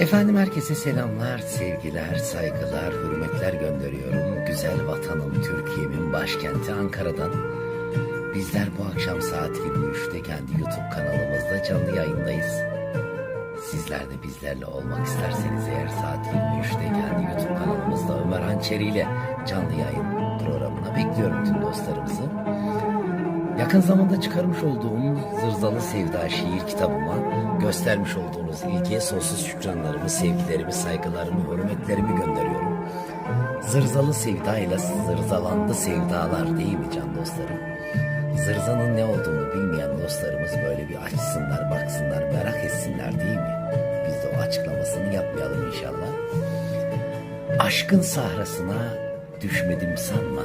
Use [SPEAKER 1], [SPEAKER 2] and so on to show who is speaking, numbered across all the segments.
[SPEAKER 1] Efendim herkese selamlar, sevgiler, saygılar, hürmetler gönderiyorum. Güzel vatanım Türkiye'min başkenti Ankara'dan. Bizler bu akşam saat 23'te kendi YouTube kanalımızda canlı yayındayız. Sizler de bizlerle olmak isterseniz eğer saat 23'te kendi YouTube kanalımızda Ömer Hançeri ile canlı yayın programına bekliyorum tüm dostlarımızı. Yakın zamanda çıkarmış olduğum Zırzalı Sevda şiir kitabıma göstermiş olduğunuz ilgiye sonsuz şükranlarımı, sevgilerimi, saygılarımı, hürmetlerimi gönderiyorum. Zırzalı Sevda ile zırzalandı sevdalar değil mi can dostlarım? Zırzanın ne olduğunu bilmeyen dostlarımız böyle bir açsınlar, baksınlar, merak etsinler değil mi? Biz de o açıklamasını yapmayalım inşallah. Aşkın sahrasına düşmedim sanma.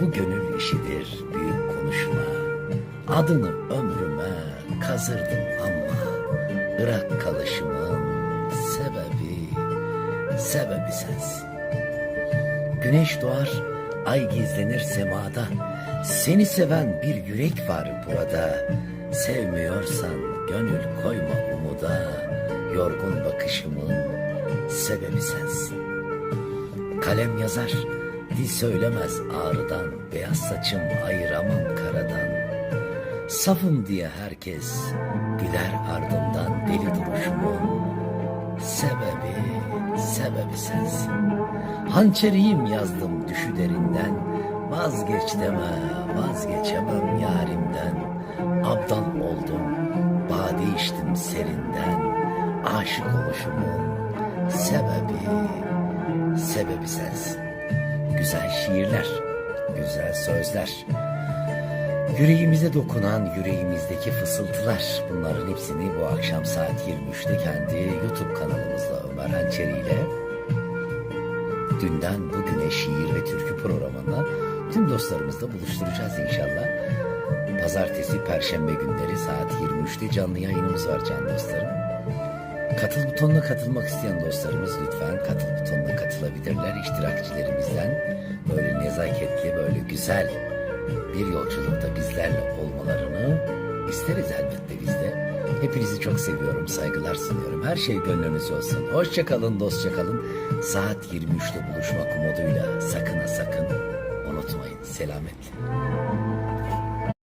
[SPEAKER 1] Bu gönül işidir büyük. Adını ömrüme kazırdım ama Irak kalışımın sebebi, sebebi sensin. Güneş doğar, ay gizlenir semada. Seni seven bir yürek var burada. Sevmiyorsan gönül koyma umuda. Yorgun bakışımın sebebi sensin. Kalem yazar, dil söylemez ağrıdan, beyaz saçım ayıramam karadan. Safım diye herkes güler ardından deli duruşumun sebebi, sebebi sensin. Hançeriyim yazdım düşü derinden, vazgeç deme, vazgeçemem yarimden. Abdan oldum, bade içtim serinden, aşık oluşumun sebebi, sebebi sensin. Güzel şiirler, güzel sözler, yüreğimize dokunan yüreğimizdeki fısıltılar bunların hepsini bu akşam saat 23'te kendi YouTube kanalımızda Ömer Hançeri ile dünden bugüne şiir ve türkü programında tüm dostlarımızla buluşturacağız inşallah. Pazartesi, Perşembe günleri saat 23'te canlı yayınımız var can dostlarım. Katıl butonuna katılmak isteyen dostlarımız lütfen katıl butonuna katılabilirler. İştirakçilerimizden böyle nezaketli, böyle güzel bir yolculukta bizlerle olmalarını isteriz elbette biz de. Hepinizi çok seviyorum, saygılar sunuyorum. Her şey gönlünüz olsun. Hoşça kalın, dostça kalın. Saat 23'te buluşmak umuduyla sakın sakın unutmayın. Selametle.